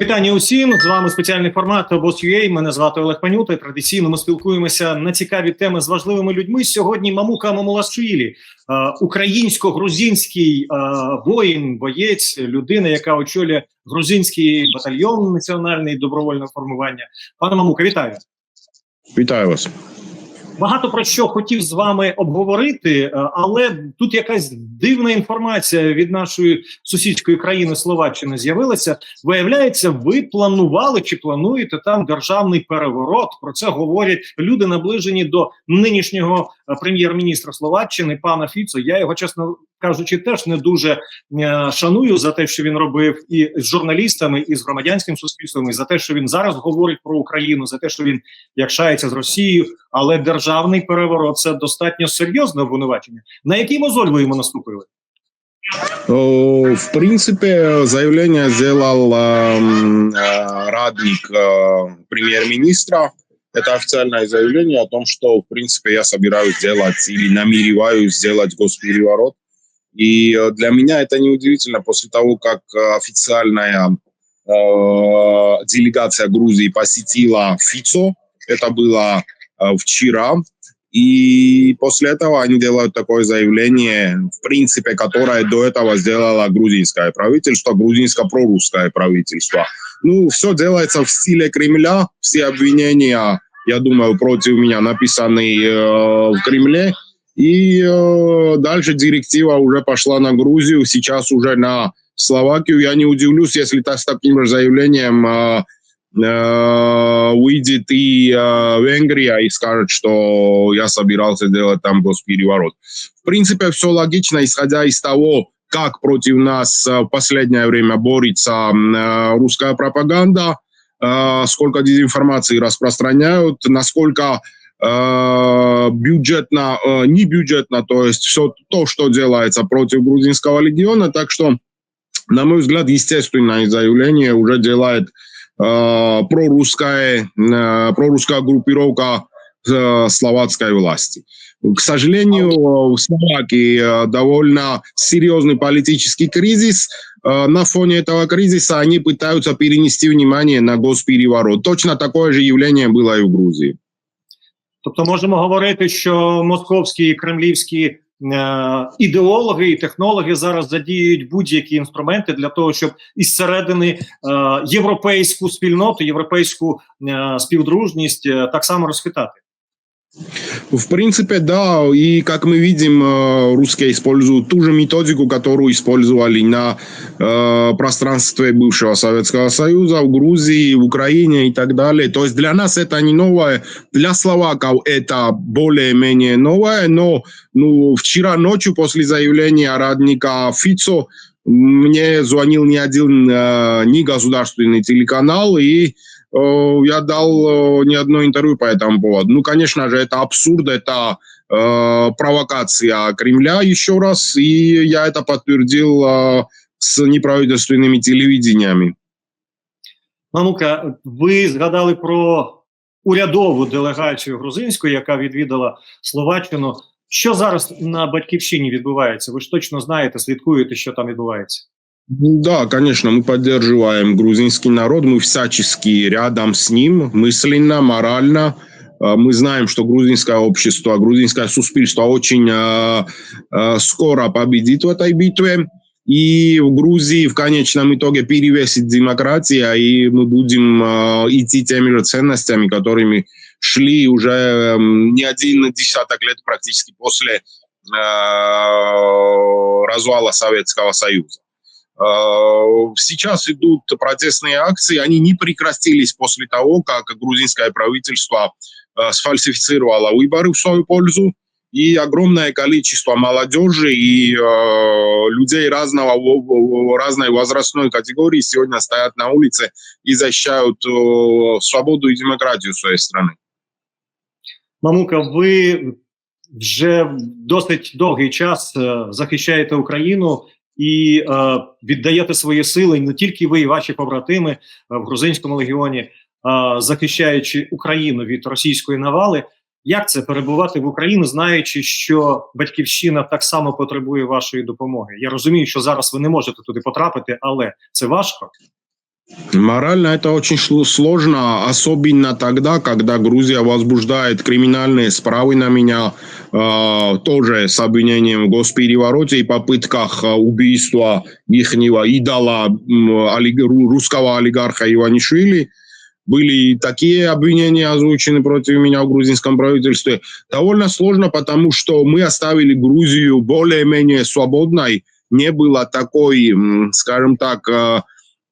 Вітання усім з вами спеціальний формат Обос.ua. Мене звати Олег Панюта. Традиційно ми спілкуємося на цікаві теми з важливими людьми. Сьогодні Мамука Мамулашвілі, е, українсько-грузинський е, воїн, боєць, людина, яка очолює грузинський батальйон національний добровольного формування. Пане Мамука, вітаю. Вітаю вас. Багато про що хотів з вами обговорити, е, але тут якась дивна інформація від нашої сусідської країни Словаччини з'явилася. Виявляється, ви планували чи плануєте там державний переворот. Про це говорять люди, наближені до нинішнього прем'єр-міністра Словаччини, пана Фіцо. Я його чесно кажучи, теж не дуже е, шаную за те, що він робив і з журналістами, і з громадянським суспільством, і за те, що він зараз говорить про Україну, за те, що він якшається з Росією, але державний переворот це достатньо серйозне обвинувачення. На який мозоль ви йому наступили? О, В принципе, заявление сделал э, э, радник э, премьер-министра. Это официальное заявление о том, что, в принципе, я собираюсь сделать или намереваюсь сделать госпереворот. И э, для меня это неудивительно после того, как э, официальная э, делегация Грузии посетила ФИЦО. Это было э, вчера. И после этого они делают такое заявление, в принципе, которое до этого сделало грузинское правительство, грузинско-прорусское правительство. Ну, все делается в стиле Кремля, все обвинения, я думаю, против меня написаны э, в Кремле. И э, дальше директива уже пошла на Грузию, сейчас уже на Словакию. Я не удивлюсь, если с таким же заявлением э, э, выйдет и э, Венгрия и скажет, что я собирался делать там госпереворот. В принципе, все логично, исходя из того, как против нас э, в последнее время борется э, русская пропаганда, э, сколько дезинформации распространяют, насколько бюджетно, не бюджетно, то есть все то, что делается против грузинского легиона. Так что, на мой взгляд, естественное заявление уже делает прорусская, прорусская группировка словацкой власти. К сожалению, в Словакии довольно серьезный политический кризис. На фоне этого кризиса они пытаются перенести внимание на госпереворот. Точно такое же явление было и в Грузии. Тобто, можемо говорити, що московські і кремлівські е, ідеологи і технологи зараз задіють будь-які інструменти для того, щоб із середини е, європейську спільноту, європейську е, співдружність е, так само розхитати. В принципе, да, и как мы видим, э, русские используют ту же методику, которую использовали на э, пространстве бывшего Советского Союза, в Грузии, в Украине и так далее. То есть для нас это не новое, для словаков это более-менее новое, но ну, вчера ночью после заявления радника Фицо мне звонил не один э, не государственный телеканал и я дал не одно интервью по этому поводу. Ну, конечно же, это абсурд, это э, провокация Кремля еще раз, и я это подтвердил э, с неправительственными телевидениями. Мамука, ви згадали про урядову делегацію грузинську, яка відвідала Словаччину. Що зараз на батьківщині відбувається? Ви ж точно знаєте, слідкуєте, що там відбувається. Да, конечно, мы поддерживаем грузинский народ, мы всячески рядом с ним, мысленно, морально. Мы знаем, что грузинское общество, грузинское суспільство очень э, э, скоро победит в этой битве. И в Грузии в конечном итоге перевесит демократия, и мы будем э, идти теми же ценностями, которыми шли уже э, не один десяток лет практически после э, развала Советского Союза. Сейчас идут протестные акции, они не прекратились после того, как грузинское правительство сфальсифицировало выборы в свою пользу, и огромное количество молодежи и э, людей разного, разной возрастной категории сегодня стоят на улице и защищают э, свободу и демократию своей страны. Мамука, ви вже досить довгий час захищаєте Україну і е, віддаєте свої сили не тільки ви, і ваші побратими в грузинському легіоні, е, захищаючи Україну від російської навали. Як це перебувати в Україні, знаючи, що батьківщина так само потребує вашої допомоги? Я розумію, що зараз ви не можете туди потрапити, але це важко. Морально это очень сложно, особенно тогда, когда Грузия возбуждает криминальные справы на меня, э, тоже с обвинением в госперевороте и попытках убийства их идола э, русского олигарха Иванишвили. Были такие обвинения озвучены против меня в грузинском правительстве. Довольно сложно, потому что мы оставили Грузию более-менее свободной. Не было такой, скажем так, э,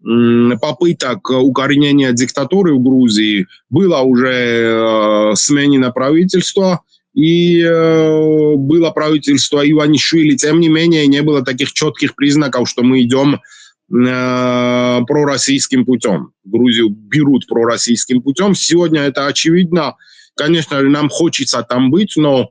попыток укоренения диктатуры в Грузии. Было уже э, сменено правительство, и э, было правительство Иванишвили. Тем не менее, не было таких четких признаков, что мы идем э, пророссийским путем. Грузию берут пророссийским путем. Сегодня это очевидно. Конечно, нам хочется там быть, но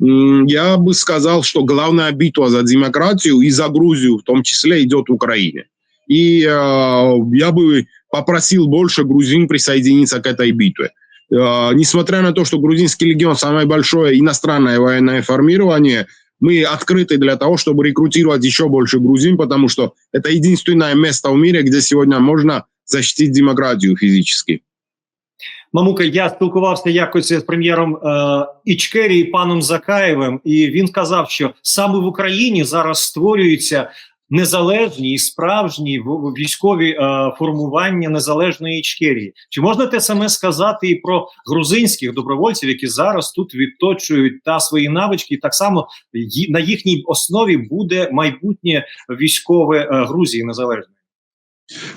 я бы сказал, что главная битва за демократию и за Грузию в том числе идет в Украине. И э, я бы попросил больше грузин присоединиться к этой битве. Э, несмотря на то, что грузинский легион самое большое иностранное военное формирование, мы открыты для того, чтобы рекрутировать еще больше грузин, потому что это единственное место в мире, где сегодня можно защитить демократию физически. Мамука, я спілкувався якось з прем'єром е, Ічкерії паном Закаєвим, і він казав, що саме в Україні зараз створюються незалежні і справжні військові е, формування незалежної Ічкерії. Чи можна те саме сказати і про грузинських добровольців, які зараз тут відточують та свої навички, і так само на їхній основі буде майбутнє військове е, Грузії незалежної?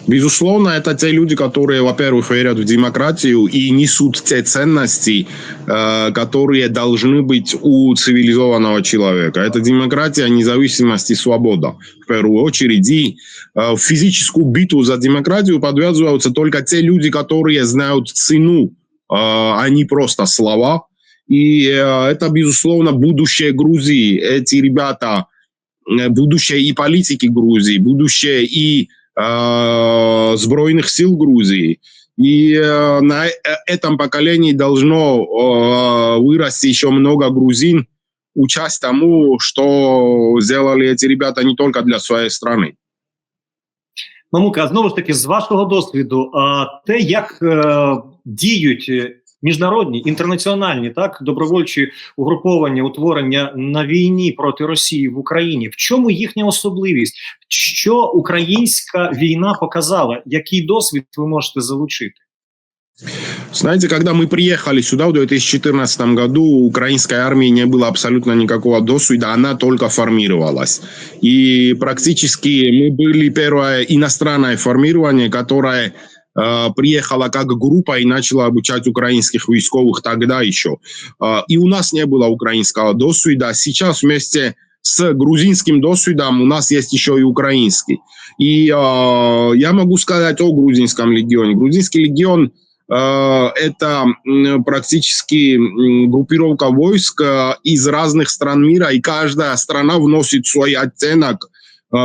Безусловно, это те люди, которые, во-первых, верят в демократию и несут те ценности, э, которые должны быть у цивилизованного человека. Это демократия, независимость и свобода, в первую очередь. И э, в физическую битву за демократию подвязываются только те люди, которые знают цену, э, а не просто слова. И это, безусловно, будущее Грузии. Эти ребята, будущее и политики Грузии, будущее и э, Збройных сил Грузии. И э, на этом поколении должно э, вырасти еще много грузин, участь тому, что сделали эти ребята не только для своей страны. Мамука, знову ж таки, з вашого досвіду, те, як діють міжнародні інтернаціональні так добровольчі угруповання утворення на війні проти Росії в Україні. В чому їхня особливість? Що українська війна показала? Який досвід ви можете залучити? Знаете, когда мы приехали сюда в 2014 году, у украинской армии не было абсолютно никакого досвида, она только формировалась. И практически мы были первое иностранное формирование, которое Э, приехала как группа и начала обучать украинских войсковых тогда еще. Э, и у нас не было украинского досвида. Сейчас вместе с грузинским досвидом у нас есть еще и украинский. И э, я могу сказать о грузинском легионе. Грузинский легион это практически группировка войск из разных стран мира, и каждая страна вносит свой оттенок,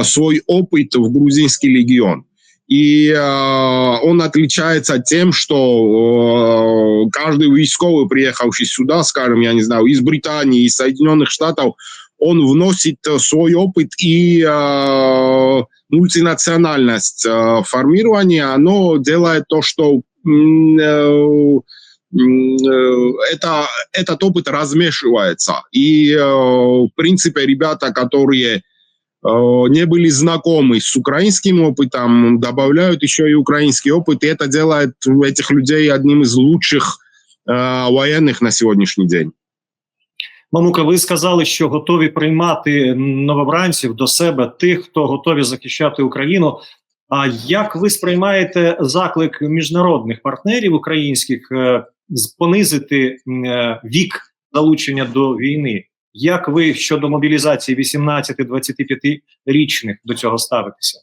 свой опыт в грузинский легион. И э, он отличается тем, что э, каждый войсковый, приехавший сюда, скажем, я не знаю, из Британии, из Соединенных Штатов, он вносит свой опыт и э, мультинациональность э, формирования, оно делает то, что э, это, этот опыт размешивается. И, э, в принципе, ребята, которые Э, не были знакомы с украинским опытом, добавляют еще и украинский опыт, и это делает этих людей одним из лучших э, военных на сьогоднішній день. Мамука, ви сказали, що готові приймати новобранців до себе тих, хто готові захищати Україну. А як ви сприймаєте заклик міжнародних партнерів українських е, понизити е, вік залучення до війни? Як ви щодо мобілізації 18-25 річних до цього ставитеся?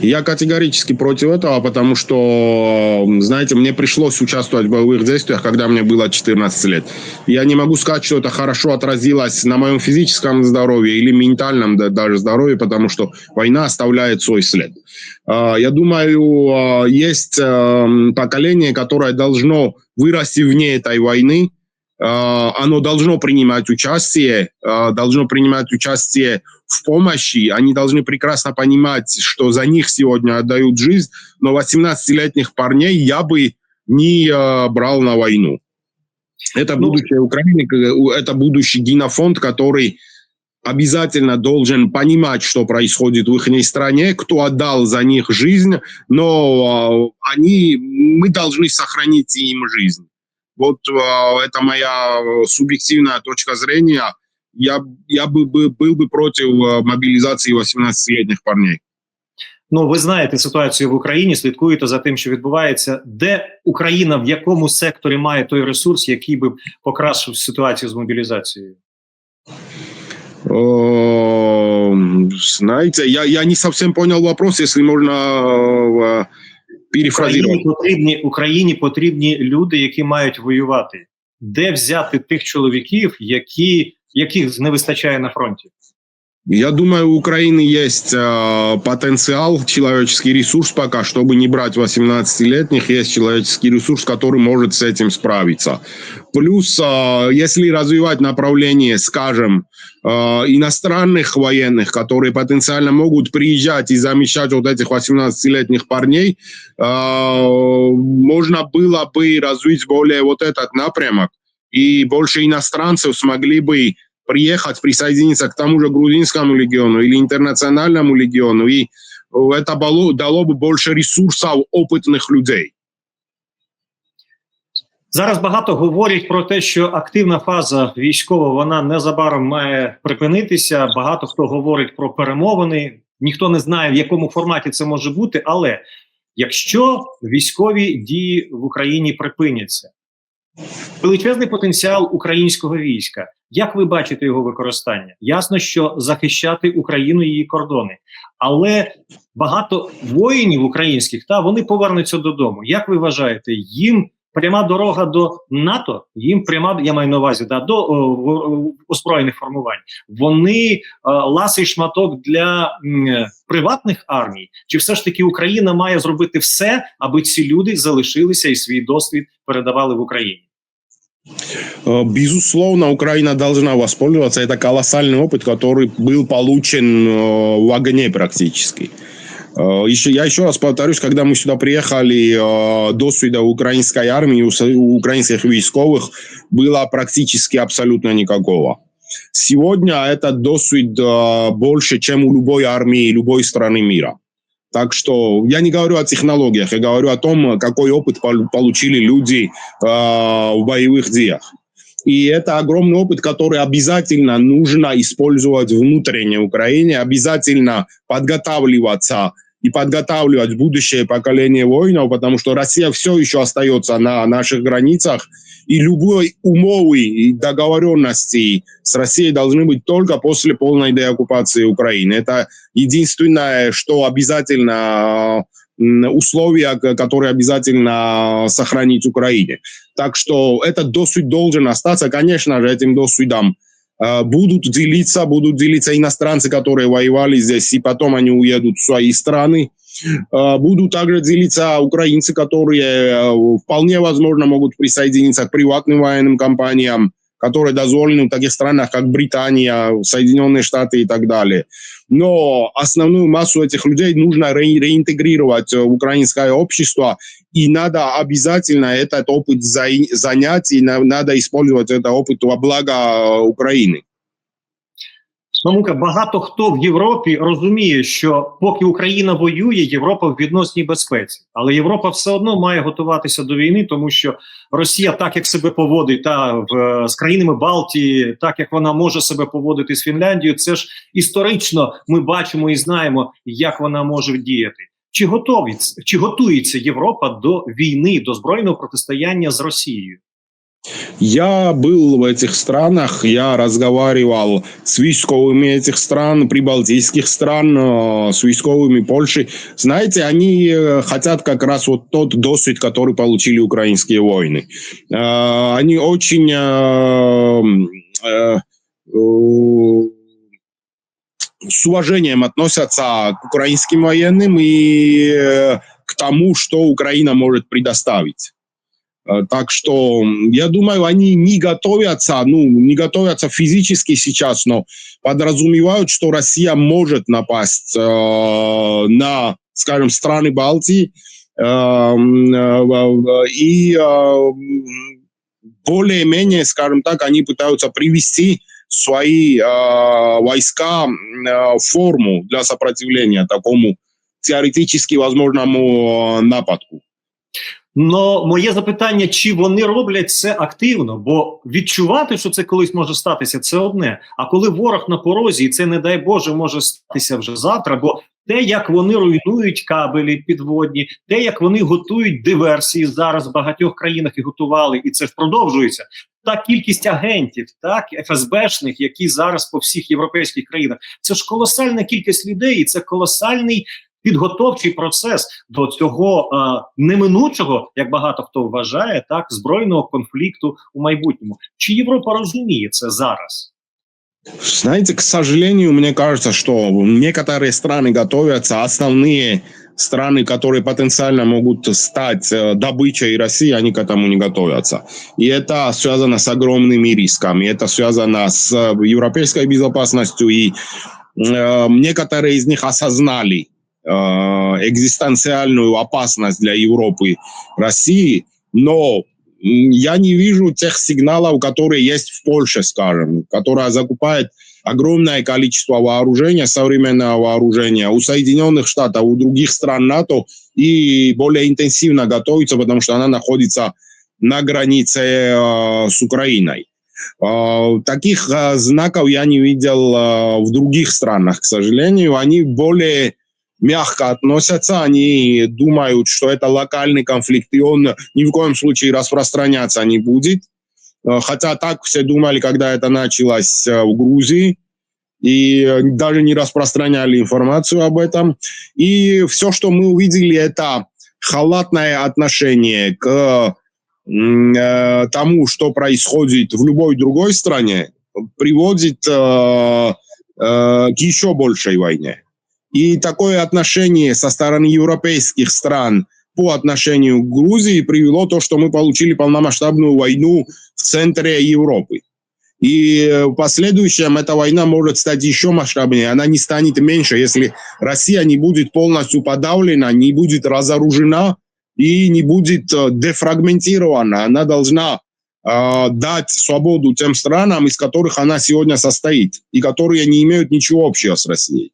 Я категорически против этого, потому что, знаете, мне пришлось участвовать в боевых действиях, когда мне было 14 лет. Я не могу сказать, что это хорошо отразилось на моем физическом здоровье или ментальном даже здоровье, потому что война оставляет свой след. А, я думаю, а, есть поколение, которое должно вырасти вне этой войны, оно должно принимать участие, должно принимать участие в помощи. Они должны прекрасно понимать, что за них сегодня отдают жизнь, но 18-летних парней я бы не брал на войну. Это Ну, будущее Украины, это будущий генофонд, который обязательно должен понимать, что происходит в их стране, кто отдал за них жизнь, но э, они, мы должны сохранить им жизнь. Вот э, это моя субъективная точка зрения. Я, я бы, бы, был бы против э, мобилизации 18-летних парней. Ну, ви знаєте ситуацію в Україні, слідкуєте за тим, що відбувається, де Україна в якому секторі має той ресурс, який би покращив ситуацію з мобілізацією? Э, Знаете, я, я не совсем понял вопрос, если можно э, перефразировать. Україні потрібні Україні потрібні люди, які мають воювати. Де взяти тих чоловіків, які яких не вистачає на фронті? Я думаю, у Украины есть э, потенциал, человеческий ресурс пока, чтобы не брать 18-летних, есть человеческий ресурс, который может с этим справиться. Плюс, э, если развивать направление, скажем, э, иностранных военных, которые потенциально могут приезжать и замещать вот этих 18-летних парней, э, можно было бы развить более вот этот напрямок, и больше иностранцев смогли бы приехать, присоединиться к тому же грузинскому легиону или интернациональному легиону, и это дало, дало бы больше ресурсов опытных людей. Зараз багато говорять про те, що активна фаза військова вона незабаром має припинитися. Багато хто говорить про перемовини. Ніхто не знає, в якому форматі це може бути. Але якщо військові дії в Україні припиняться, величезний потенціал українського війська. Як ви бачите його використання? Ясно, що захищати Україну і її кордони, але багато воїнів українських та вони повернуться додому. Як ви вважаєте, їм пряма дорога до НАТО? Їм пряма я маю на увазі да, до о, в- озброєних формувань. Вони е, ласий шматок для м, приватних армій? Чи все ж таки Україна має зробити все, аби ці люди залишилися і свій досвід передавали в Україні? Э, Безусловно, Украина должна воспользоваться. Это колоссальный опыт, который был получен э, в огне практически. Э, Еще, я еще раз повторюсь, когда мы сюда приехали, э, досвида украинской армии, у украинских войсковых было практически абсолютно никакого. Сегодня этот досвид э, больше, чем у любой армии любой страны мира. Так что я не говорю о технологиях, я говорю о том, какой опыт пол- получили люди в боевых делах. И это огромный опыт, который обязательно нужно использовать внутренней Украине, обязательно подготавливаться и подготавливать будущее поколение воинов, потому что Россия все еще остается на наших границах, и любой умовы и договоренности с Россией должны быть только после полной деоккупации Украины. Это единственное, что обязательно условия, которые обязательно сохранить Украине. Так что этот досвид должен остаться. Конечно же, этим досвидом э, будут делиться, будут делиться иностранцы, которые воевали здесь, и потом они уедут в свои страны. Э, Будут также делиться украинцы, которые э, вполне возможно могут присоединиться к приватным военным компаниям, которые дозволены в таких странах, как Британия, Соединенные Штаты и так далее. Но основную массу этих людей нужно ре- реинтегрировать в украинское общество, и надо обязательно этот опыт за- занять, и на- надо использовать этот опыт во благо э, Украины. Мамука, багато хто в Європі розуміє, що поки Україна воює, Європа в відносній безпеці, але Європа все одно має готуватися до війни, тому що Росія, так як себе поводить, та в з країнами Балтії, так як вона може себе поводити з Фінляндією, це ж історично ми бачимо і знаємо, як вона може діяти. Чи готові чи готується Європа до війни, до збройного протистояння з Росією? Я был в этих странах, я разговаривал с військовыми этих стран, прибалтийских стран, э, с військовыми Польши. Знаете, они э, хотят как раз вот тот досвид, который получили украинские войны. Э, Они очень с уважением относятся к украинским военным и к тому, что Украина может предоставить. Э, Так что я думаю, они не готовятся, ну, не готовятся физически сейчас, но подразумевают, что Россия может напасть э, на, скажем, страны Балтии. э, э, И э, более-менее, скажем так, они пытаются привести свои э, войска э, форму для сопротивления такому теоретически возможному э, нападку. Но моє запитання, чи вони роблять це активно? Бо відчувати, що це колись може статися, це одне. А коли ворог на порозі, і це не дай Боже може статися вже завтра, бо те, як вони руйнують кабелі підводні, те, як вони готують диверсії зараз в багатьох країнах і готували, і це ж продовжується. Та кількість агентів, так ФСБшних, які зараз по всіх європейських країнах, це ж колосальна кількість людей, і це колосальний підготовчий процес до цього е, неминучого, як багато хто вважає, так збройного конфлікту у майбутньому. Чи Європа розуміє це зараз? Знаете, к сожалению, мне кажется, что некоторые страны готовятся, основные страны, которые потенциально могут стать э, добычей России, они к этому не готовятся. И это связано с огромными рисками, это связано с э, европейской безопасностью, и э, некоторые из них осознали э, экзистенциальную опасность для Европы России, но я не вижу тех сигналов, которые есть в Польше, скажем, которая закупает огромное количество вооружения, современного вооружения у Соединенных Штатов, у других стран НАТО и более интенсивно готовится, потому что она находится на границе э, с Украиной. Э, таких э, знаков я не видел э, в других странах, к сожалению. Они более мягко относятся, они думают, что это локальный конфликт, и он ни в коем случае распространяться не будет. Э, Хотя так все думали, когда это началось э, в Грузии, и даже не распространяли информацию об этом. И все, что мы увидели, это халатное отношение к э, тому, что происходит в любой другой стране, приводит к еще большей войне. И такое отношение со стороны европейских стран по отношению к Грузии привело то, что мы получили полномасштабную войну в центре Европы. И э, в последующем эта война может стать еще масштабнее. Она не станет меньше, если Россия не будет полностью подавлена, не будет разоружена и не будет э, дефрагментирована. Она должна э, дать свободу тем странам, из которых она сегодня состоит, и которые не имеют ничего общего с Россией.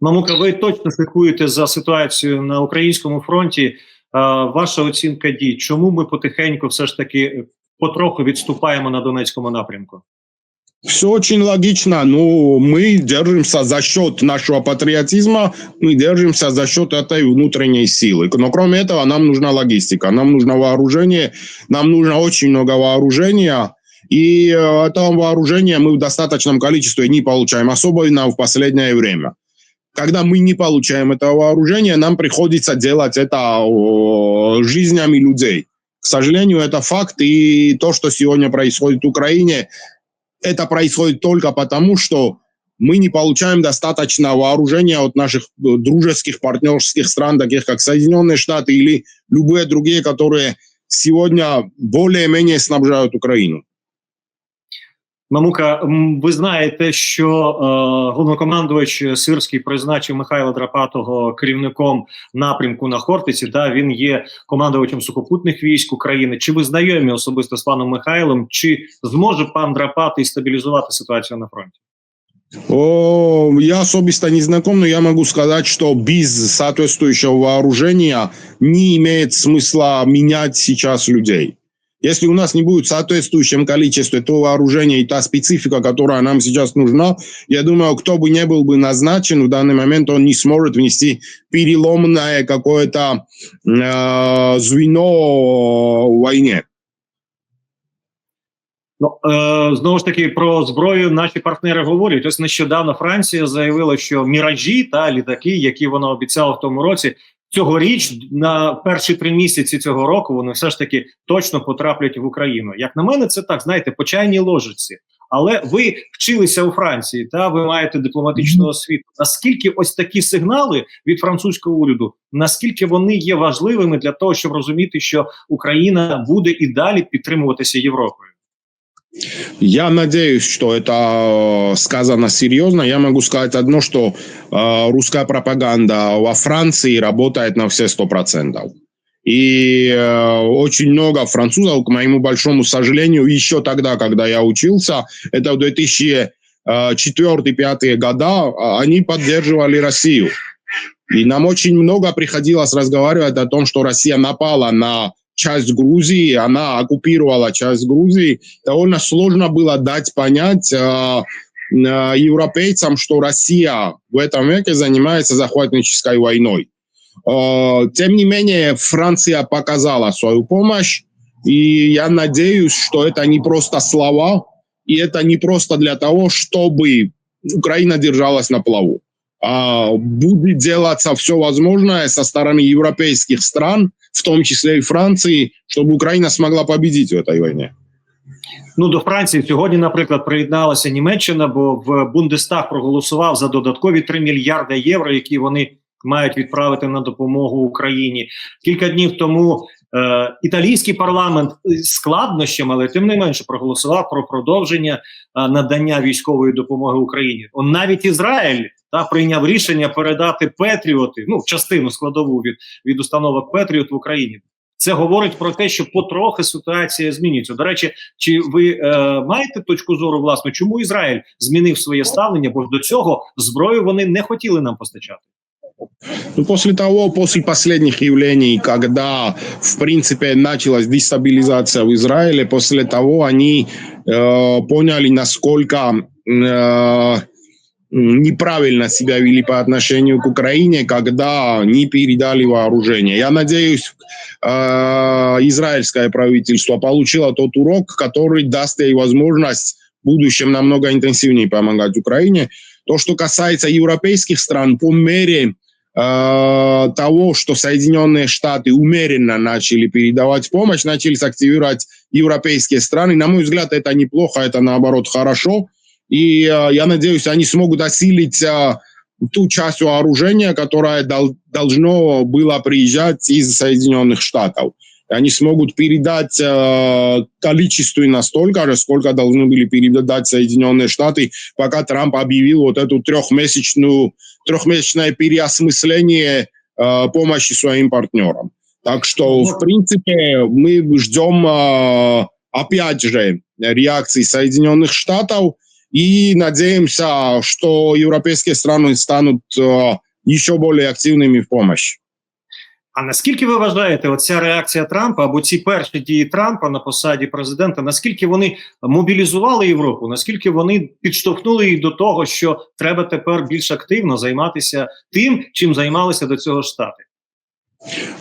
Мамука, ви точно слідкуєте за ситуацією на українському фронті. Е, ваша оцінка дій, чому ми потихеньку все ж таки е, потроху відступаємо на Донецькому напрямку? Все очень логично. Ну, мы держимся за счет нашего патриотизма, мы держимся за счет этой внутренней силы. Но кроме этого, нам нужна логистика, нам нужно вооружение, нам нужно очень много вооружения. И э, это вооружение мы в достаточном количестве не получаем, особенно в последнее время. Когда мы не получаем это вооружение, нам приходится делать это о, жизнями людей. К сожалению, это факт. И то, что сегодня происходит в Украине, это происходит только потому, что мы не получаем достаточно вооружения от наших э, дружеских партнерских стран, таких как Соединенные Штаты или любые другие, которые сегодня более-менее снабжают Украину. Мамука, ви знаєте, що е, головнокомандувач Сирський призначив Михайла Драпатого керівником напрямку на Хортиці. Да, він є командувачем сухопутних військ України. Чи ви знайомі особисто з паном Михайлом? Чи зможе пан Драпатий стабілізувати ситуацію на фронті? О, я особисто не знаком, но я могу сказать, что без соответствующего вооружения не имеет смысла менять сейчас людей. Если у нас не будет в соответствующем количестве то вооружение и та специфика, которая нам сейчас нужна, я думаю, кто бы не был бы назначен в данный момент, он не сможет внести переломное какое-то э, звено в войне. Ну е, знову ж таки про зброю наші партнери говорять. Ось нещодавно Франція заявила, що міражі та літаки, які вона обіцяла в тому році, цьогоріч на перші три місяці цього року вони все ж таки точно потраплять в Україну. Як на мене, це так знаєте, по чайній ложиці. Але ви вчилися у Франції, та ви маєте дипломатичну освіту. Наскільки ось такі сигнали від французького уряду, наскільки вони є важливими для того, щоб розуміти, що Україна буде і далі підтримуватися Європою? Я надеюсь, что это сказано серьезно. Я могу сказать одно, что э, русская пропаганда во Франции работает на все сто процентов. И э, очень много французов, к моему большому сожалению, еще тогда, когда я учился, это в 2004-2005 года, они поддерживали Россию. И нам очень много приходилось разговаривать о том, что Россия напала на часть Грузии, она оккупировала часть Грузии. Довольно сложно было дать понять э, европейцам, что Россия в этом веке занимается захватнической войной. Э, тем не менее, Франция показала свою помощь, и я надеюсь, что это не просто слова, и это не просто для того, чтобы Украина держалась на плаву. А будет делаться все возможное со стороны европейских стран, в том числе и Франции, чтобы Украина смогла победить в этой войне. Ну до Франції сьогодні, наприклад, приєдналася Німеччина, бо в Бундестаг проголосував за додаткові 3 мільярди євро, які вони мають відправити на допомогу Україні. Кілька днів тому е, італійський парламент складнощами, але тим не менше проголосував про продовження е, надання військової допомоги Україні. Он навіть Ізраїль та прийняв рішення передати Петріоти, ну частину складову від, від установок Петріот в Україні. Це говорить про те, що потрохи ситуація змінюється. До речі, чи ви е, маєте точку зору власне, чому Ізраїль змінив своє ставлення? Бо до цього зброю вони не хотіли нам постачати. Ну, после того, после последних явлений, когда, в принципе, началась дестабилизация в Израиле, после того они э, поняли, насколько э, неправильно себя вели по отношению к Украине, когда не передали вооружение. Я надеюсь, э, израильское правительство получило тот урок, который даст ей возможность в будущем намного интенсивнее помогать Украине. То, что касается европейских стран, по мере э, того, что Соединенные Штаты умеренно начали передавать помощь, начали активировать европейские страны, на мой взгляд, это неплохо, это наоборот хорошо. И э, я надеюсь, они смогут осилить э, ту часть вооружения, которая дол- должно было приезжать из Соединенных Штатов. Они смогут передать э, количественно столько же, сколько должны были передать Соединенные Штаты, пока Трамп объявил вот эту трехмесячную, трехмесячное переосмысление э, помощи своим партнерам. Так что, в принципе, мы ждем, э, опять же, реакции Соединенных Штатов, и надеемся, что европейские страны станут э, еще более активными в помощи. А наскільки ви вважаєте, оця реакція Трампа або ці перші дії Трампа на посаді президента, наскільки вони мобілізували Європу? Наскільки вони підштовхнули їх до того, що треба тепер більш активно займатися тим, чим займалися до цього штати?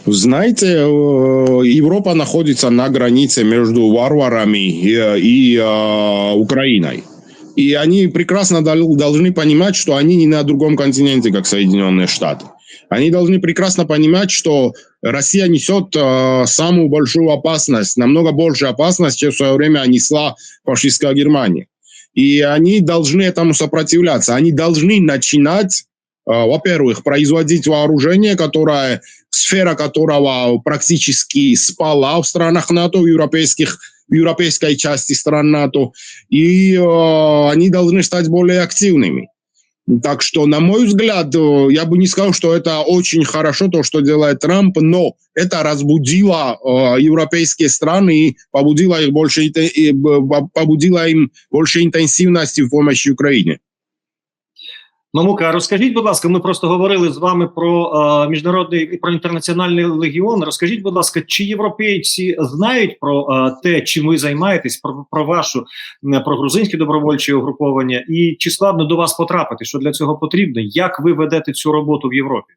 Знаете, э, Европа находится на границе между варварами и, и э, Украиной. И они прекрасно должны понимать, что они не на другом континенте, как Соединенные Штаты. Они должны прекрасно понимать, что Россия несет э, самую большую опасность, намного больше опасность, чем в свое время несла фашистская Германия. И они должны этому сопротивляться. Они должны начинать, э, во-первых, производить вооружение, которое, сфера которого практически спала в странах НАТО, в европейских в европейской части стран НАТО, и э, они должны стать более активными. Так что, на мой взгляд, э, я бы не сказал, что это очень хорошо, то, что делает Трамп, но это разбудило э, европейские страны и побудило, их больше, и, побудило им больше интенсивности в помощи Украине. Мамука, розкажіть, будь ласка, ми просто говорили з вами про е, міжнародний і про інтернаціональний легіон. Розкажіть, будь ласка, чи європейці знають про е, те, чим ви займаєтесь, про, про вашу про грузинське добровольче угруповання, і чи складно до вас потрапити? Що для цього потрібно? Як ви ведете цю роботу в Європі?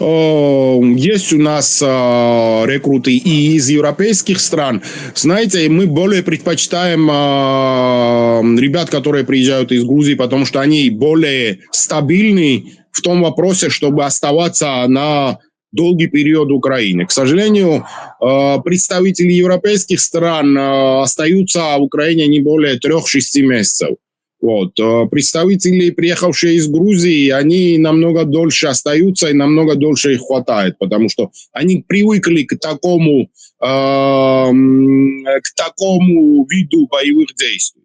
Есть у нас рекруты и из европейских стран. Знаете, мы более предпочитаем ребят, которые приезжают из Грузии, потому что они более стабильны в том вопросе, чтобы оставаться на долгий период Украины. К сожалению, э, представители европейских стран остаются в Украине не более 3-6 месяцев. Вот. э, Представители, приехавшие из Грузии, они намного дольше остаются и намного дольше их хватает, потому что они привыкли к такому, э, к такому виду боевых действий.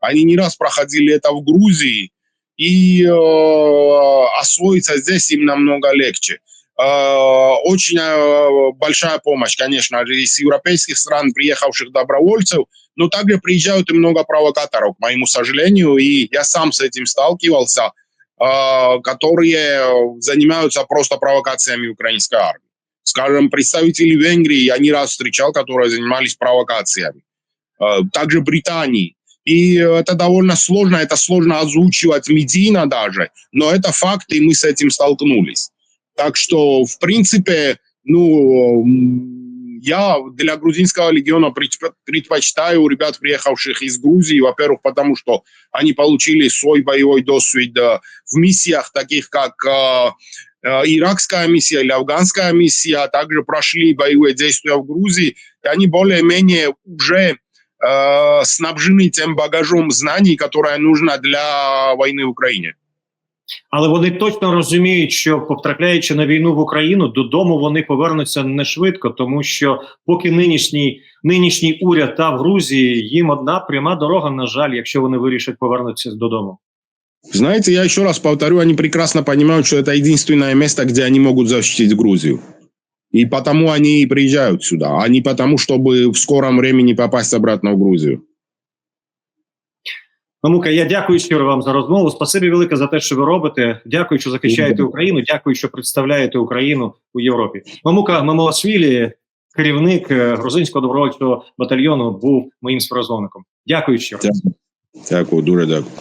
Они не раз проходили это в Грузии, и э, освоиться здесь им намного легче. Э, очень э, большая помощь, конечно, из европейских стран, приехавших добровольцев, но также приезжают и много провокаторов, к моему сожалению, и я сам с этим сталкивался, э, которые занимаются просто провокациями украинской армии. Скажем, представители Венгрии я не раз встречал, которые занимались провокациями. Также Британии. И это довольно сложно, это сложно озвучивать медийно даже, но это факт, и мы с этим столкнулись. Так что, в принципе, ну, я для грузинского легиона предпо- предпочитаю ребят, приехавших из Грузии, во-первых, потому что они получили свой боевой досвид э, в миссиях, таких как э, э, иракская миссия или афганская миссия, а также прошли боевые действия в Грузии, и они более-менее уже снабжены тем багажом знаний, которое нужно для войны в Украине. Але вони точно розуміють, що потрапляючи на війну в Україну, додому вони повернуться не швидко, тому що поки нинішній нинішній уряд та в Грузії їм одна пряма дорога, на жаль, якщо вони вирішать повернутися додому. Знаете, я еще раз повторю, они прекрасно понимают, что это единственное место, где они могут защитить Грузию. И потому они и приезжают сюда, а не потому, чтобы в скором времени попасть обратно в Грузию. Мамука, я дякую щиро вам за розмову. Спасибі велике за те, що ви робите. Дякую, що захищаєте Україну. Дякую, що представляєте Україну у Європі. Мамука Мамулашвілі, керівник е, грузинського добровольчого батальйону, був моїм співрозмовником. Дякую щиро. Дякую, дуже дякую.